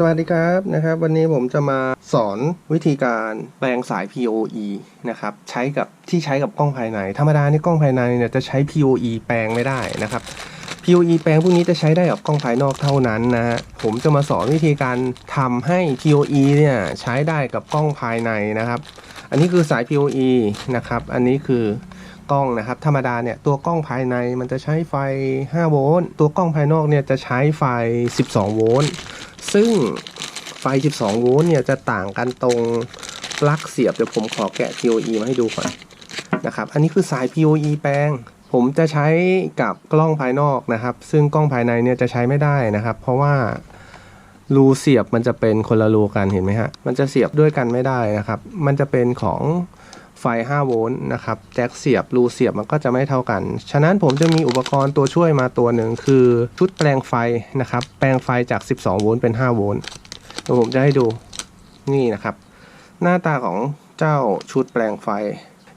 สวัสดีครับนะครับ วันนี้ผมจะมาสอนวิธีการแปลงสาย PoE นะครับใช้กับที่ใช้กับกล้องภายใน ธรรมดานี่กล้องภายในเนี่ยจะใช้ PoE แปลงไม่ได้นะครับ PoE แปลงพวกนี้จะใช้ได้กับกล้องภายนอกเท่านั้นนะฮะผมจะมาสอนวิธีการทำให้ PoE เนี่ยใช้ได้กับกล้องภายในนะครับ อันนี้คือสาย PoE นะครับอันนี้คือกล้องนะครับธรรมดาเนี่ยตัวกล้องภายในมันจะใช้ไฟ 5 โวลต์ตัวกล้องภายนอกเนี่ยจะใช้ไฟ 12 โวลต์ ซึ่งไฟ 12 โวลต์เนี่ยจะต่างกันตรงปลั๊กเสียบ เดี๋ยวผมขอแกะ PoE มาให้ดูก่อนนะครับ อันนี้คือสาย PoE แปลง ผมจะใช้กับกล้องภายนอกนะครับ ซึ่งกล้องภายในเนี่ยจะใช้ไม่ได้นะครับ เพราะว่ารูเสียบมันจะเป็นคนละรูกันเห็นไหมฮะ มันจะเสียบด้วยกันไม่ได้นะครับ มันจะเป็นของ ไฟ 5 โวลต์นะครับ แจ็คเสียบ รูเสียบมันก็จะไม่เท่ากัน ฉะนั้นผมจะมีอุปกรณ์ตัวช่วยมาตัวหนึ่งคือชุดแปลงไฟนะครับ แปลงไฟจาก 12 โวลต์เป็น 5 โวลต์เดี๋ยวผมจะให้ดู นี่นะครับ หน้าตาของเจ้าชุดแปลงไฟ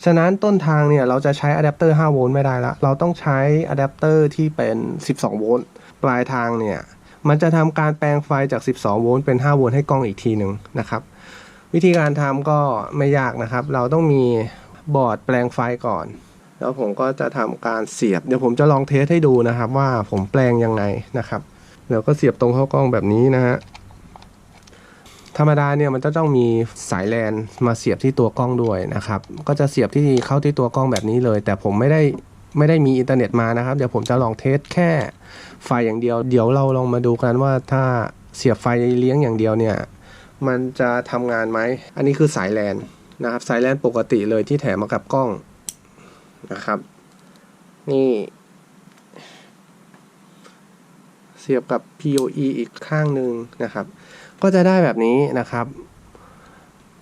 ฉะนั้นต้นทางเนี่ยเราจะใช้อะแดปเตอร์ 5 โวลต์ไม่ได้ละ เราต้องใช้อะแดปเตอร์ที่เป็น 12 โวลต์ ปลายทางเนี่ย มันจะทำการแปลงไฟจาก 12 โวลต์เป็น 5 โวลต์ให้กล้องอีกทีหนึ่งนะครับ วิธีการทำก็ไม่ยากนะครับ เราต้องมีบอร์ดแปลงไฟก่อน แล้วผมก็จะทำการเสียบ เดี๋ยวผมจะลองเทสให้ดูนะครับ ว่าผมแปลงยังไงนะครับเดี๋ยวก็เสียบตรงเข้ากล้องแบบนี้นะฮะธรรมดาเนี่ยมันจะต้องมีสายแลนมาเสียบที่ตัวกล้องด้วยนะครับ ก็จะเสียบที่เข้าที่ตัวกล้องแบบนี้เลย แต่ผมไม่ได้ไม่ได้มีอินเทอร์เน็ตมานะครับ เดี๋ยวผมจะลองเทสแค่ไฟอย่างเดียว เดี๋ยวเราลองมาดูกันว่าถ้าเสียบไฟเลี้ยงอย่างเดียวเนี่ย มันจะทำงานไหม อันนี้คือสายแลนนะครับสายแลนปกติเลยที่แถมมากับกล้องนะครับ นี่ เสียบกับ PoE อีกข้างหนึ่งนะครับ ก็จะได้แบบนี้นะครับ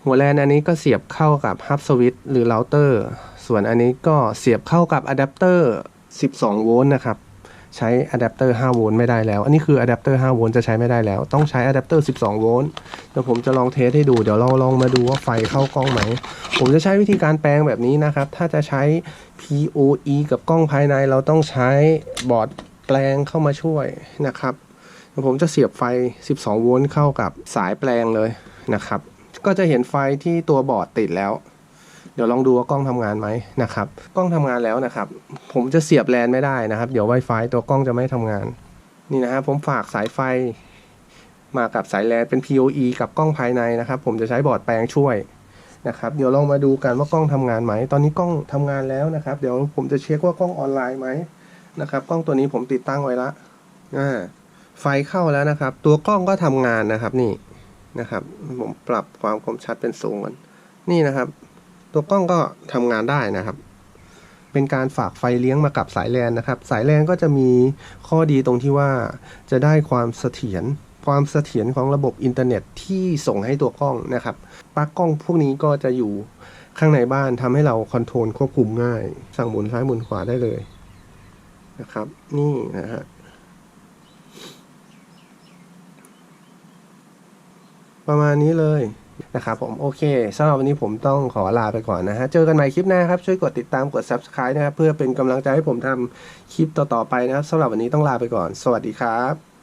หัวแลนอันนี้ก็เสียบเข้ากับฮับสวิตหรือเราเตอร์ ส่วนอันนี้ก็เสียบเข้ากับอะแดปเตอร์ 12 โวลต์นะครับใช้อะแดปเตอร์5โวลต์ไม่ได้แล้ว อันนี้คืออะแดปเตอร์5โวลต์จะใช้ไม่ได้แล้ว ต้องใช้อะแดปเตอร์12 โวลต์ ดี๋ยวผมจะลองเทสให้ดูเดี๋ยวเราลองมาดูว่าไฟเข้ากล้องไหม ผมจะใช้วิธีการแปลงแบบนี้นะครับ ถ้าจะใช้ PoE กับกล้องภายในเราต้องใช้บอร์ดแปลงเข้ามาช่วยนะครับผมจะเสียบไฟ 12 โวลต์เข้ากับสายแปลงเลยนะครับ ก็จะเห็นไฟที่ตัวบอร์ดติดแล้ว เดี๋ยวลองดูว่ากล้องทำงานไหมนะครับ กล้องทำงานแล้วนะครับ ผมจะเสียบแลนไม่ได้นะครับ เดี๋ยว Wi-Fi ตัวกล้องจะไม่ทำงาน นี่นะครับผมฝากสายไฟ มากับสายแลนเป็น PoE กับกล้องภายในนะครับ ผมจะใช้บอร์ดแปลงช่วยนะครับเดี๋ยวลองมาดูกันว่ากล้องทำงานไหม ตอนนี้กล้องทำงานแล้วนะครับ เดี๋ยวผมจะเช็คว่ากล้องออนไลน์ไหมนะครับ กล้องตัวนี้ผมติดตั้งไว้ละอ่าไฟเข้าแล้วนะครับ ตัวกล้องก็ทำงานนะครับนี่นะครับ ผมปรับความคมชัดเป็นสูงก่อนนี่นะครับ ตัวกล้องก็ทำงานได้นะครับ เป็นการฝากไฟเลี้ยงมากับสายแลนนะครับ สายแลนก็จะมีข้อดีตรงที่ว่าจะได้ความเสถียร ความเสถียรของระบบอินเทอร์เน็ตที่ส่งให้ตัวกล้องนะครับปลั๊กกล้องพวกนี้ก็จะอยู่ข้างในบ้านทำให้เราคอนโทรลควบคุมง่าย สั่งหมุนซ้ายหมุนขวาได้เลยนะครับ นี่นะฮะประมาณนี้เลยนะครับผมโอเคสำหรับวันนี้ผมต้องขอลาไปก่อนนะฮะ เจอกันใหม่คลิปหน้าครับ ช่วยกดติดตามกด subscribe นะครับ เพื่อเป็นกำลังใจให้ผมทำคลิปต่อ ๆ ไปนะครับสำหรับวันนี้ต้องลาไปก่อน สวัสดีครับ